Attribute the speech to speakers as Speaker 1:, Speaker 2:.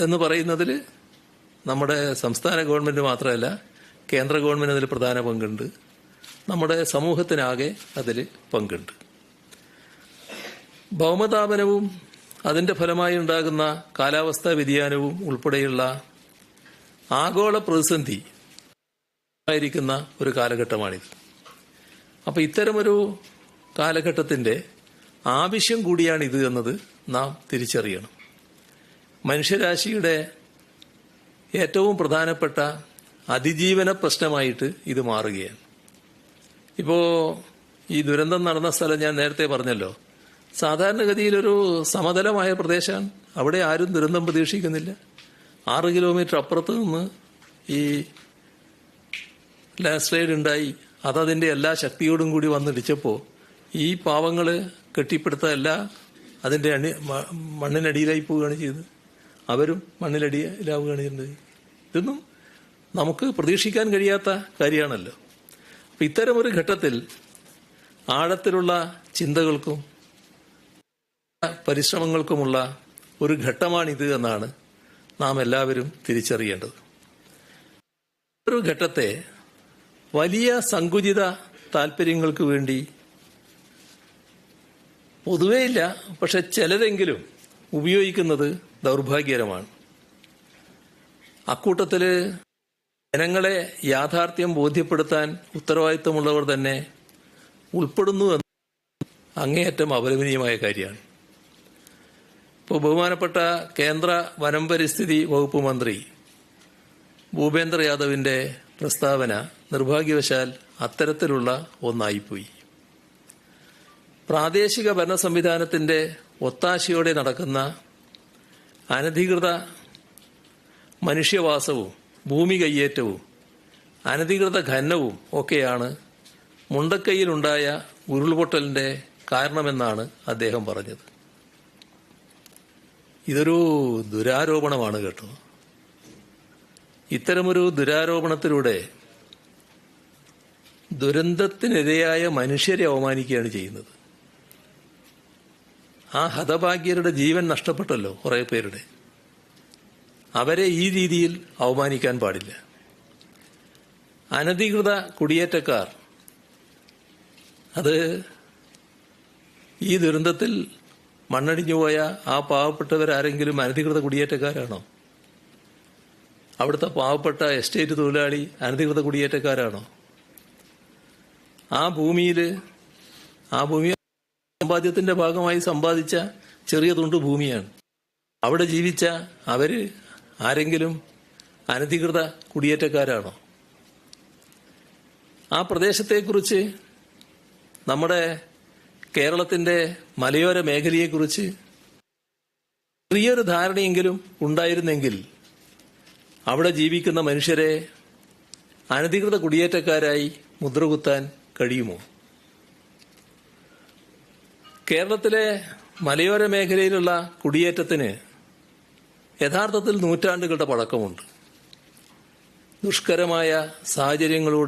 Speaker 1: എന്ന് പറയുന്നതിൽ നമ്മുടെ സംസ്ഥാന ഗവൺമെന്റ് മാത്രമല്ല കേന്ദ്ര ഗവൺമെന്റ് അതിൽ പ്രധാന പങ്കുണ്ട്. നമ്മുടെ സമൂഹത്തിനാകെ അതിൽ പങ്കുണ്ട്. ഭൗമതാപനവും അതിന്റെ ഫലമായി ഉണ്ടാകുന്ന കാലാവസ്ഥാ വ്യതിയാനവും ഉൾപ്പെടെയുള്ള ആഗോള പ്രതിസന്ധി ആയിരിക്കുന്ന ഒരു കാലഘട്ടമാണിത്. അപ്പോൾ ഇത്തരമൊരു കാലഘട്ടത്തിന്റെ ആവശ്യം കൂടിയാണിത് എന്നത് നാം തിരിച്ചറിയണം. മനുഷ്യരാശിയുടെ ഏറ്റവും പ്രധാനപ്പെട്ട അതിജീവന പ്രശ്നമായിട്ട് ഇത് മാറുകയാണ്. ഇപ്പോൾ ഈ ദുരന്തം നടന്ന സ്ഥലം ഞാൻ നേരത്തെ പറഞ്ഞല്ലോ. സാധാരണഗതിയിലൊരു സമതലമായ പ്രദേശമാണ്. അവിടെ ആരും ദുരന്തം പ്രതീക്ഷിക്കുന്നില്ല. ആറ് കിലോമീറ്റർ അപ്പുറത്ത് നിന്ന് ഈ ലാൻഡ് സ്ലൈഡ് ഉണ്ടായി അതതിന്റെ എല്ലാ ശക്തിയോടും കൂടി വന്നിടിച്ചപ്പോൾ ഈ പാവങ്ങൾ കെട്ടിപ്പിടുത്തതല്ല അതിന്റെ അണി മണ്ണിനടിയിലായി പോവുകയാണ് ചെയ്തത്. അവരും മണ്ണിലടിയിലാവുകയാണ് ചെയ്യുന്നത് ഇതൊന്നും നമുക്ക് പ്രതീക്ഷിക്കാൻ കഴിയാത്ത കാര്യമാണല്ലോ. അപ്പം ഇത്തരമൊരു ഘട്ടത്തിൽ ആഴത്തിലുള്ള ചിന്തകൾക്കും പരിശ്രമങ്ങൾക്കുമുള്ള ഒരു ഘട്ടമാണിത് എന്നാണ് നാം എല്ലാവരും തിരിച്ചറിയേണ്ടത്. ഒരു ഘട്ടത്തെ വലിയ സങ്കുചിത താല്പര്യങ്ങൾക്ക് വേണ്ടി പൊതുവേ ഇല്ല പക്ഷെ ചിലരെങ്കിലും ഉപയോഗിക്കുന്നത് ദൗർഭാഗ്യകരമാണ്. അക്കൂട്ടത്തിൽ ജനങ്ങളെ യാഥാർത്ഥ്യം ബോധ്യപ്പെടുത്താൻ ഉത്തരവാദിത്തമുള്ളവർ തന്നെ ഉൾപ്പെടുന്നു എന്ന് അങ്ങേയറ്റം അപലപനീയമായ കാര്യമാണ്. ഇപ്പോൾ ബഹുമാനപ്പെട്ട കേന്ദ്ര വനം പരിസ്ഥിതി വകുപ്പ് മന്ത്രി ഭൂപേന്ദ്ര യാദവിന്റെ പ്രസ്താവന നിർഭാഗ്യവശാൽ അത്തരത്തിലുള്ള ഒന്നായിപ്പോയി. പ്രാദേശിക ഭരണ സംവിധാനത്തിന്റെ ഒത്താശയോടെ നടക്കുന്ന അനധികൃത മനുഷ്യവാസവും ഭൂമി കയ്യേറ്റവും അനധികൃത ഖനനവും ഒക്കെയാണ് മുണ്ടക്കൈയിലുണ്ടായ ഉരുൾപൊട്ടലിന്റെ കാരണമെന്നാണ് അദ്ദേഹം പറഞ്ഞത്. ഇതൊരു ദുരാരോപണമാണ് കേട്ടോ. ഇത്തരമൊരു ദുരാരോപണത്തിലൂടെ ദുരന്തത്തിനിരയായ മനുഷ്യരെ അവമാനിക്കുകയാണ് ചെയ്യുന്നത്. ആ ഹതഭാഗ്യരുടെ ജീവൻ നഷ്ടപ്പെട്ടല്ലോ കുറെ പേരുടെ. അവരെ ഈ രീതിയിൽ അവമാനിക്കാൻ പാടില്ല. അനധികൃത കുടിയേറ്റക്കാർ അത് ഈ ദുരന്തത്തിൽ മണ്ണടിഞ്ഞു പോയ ആ പാവപ്പെട്ടവരാരെങ്കിലും അനധികൃത കുടിയേറ്റക്കാരാണോ? അവിടുത്തെ പാവപ്പെട്ട എസ്റ്റേറ്റ് തൊഴിലാളി അനധികൃത കുടിയേറ്റക്കാരാണോ? ആ ഭൂമിയിൽ ആ ഭൂമി സമ്പാദ്യത്തിന്റെ ഭാഗമായി സമ്പാദിച്ച ചെറിയ തുണ്ട് ഭൂമിയാണ്. അവിടെ ജീവിച്ച അവർ ആരെങ്കിലും അനധികൃത കുടിയേറ്റക്കാരാണോ? ആ പ്രദേശത്തെക്കുറിച്ച് നമ്മുടെ കേരളത്തിന്റെ മലയോര മേഖലയെക്കുറിച്ച് ചെറിയൊരു ധാരണയെങ്കിലും ഉണ്ടായിരുന്നെങ്കിൽ അവിടെ ജീവിക്കുന്ന മനുഷ്യരെ അനധികൃത കുടിയേറ്റക്കാരായി മുദ്രകുത്താൻ കഴിയുമോ? കേരളത്തിലെ മലയോര മേഖലയിലുള്ള കുടിയേറ്റത്തിന് യഥാർത്ഥത്തിൽ നൂറ്റാണ്ടുകളുടെ പഴക്കമുണ്ട്. ദുഷ്കരമായ സാഹചര്യങ്ങളോട്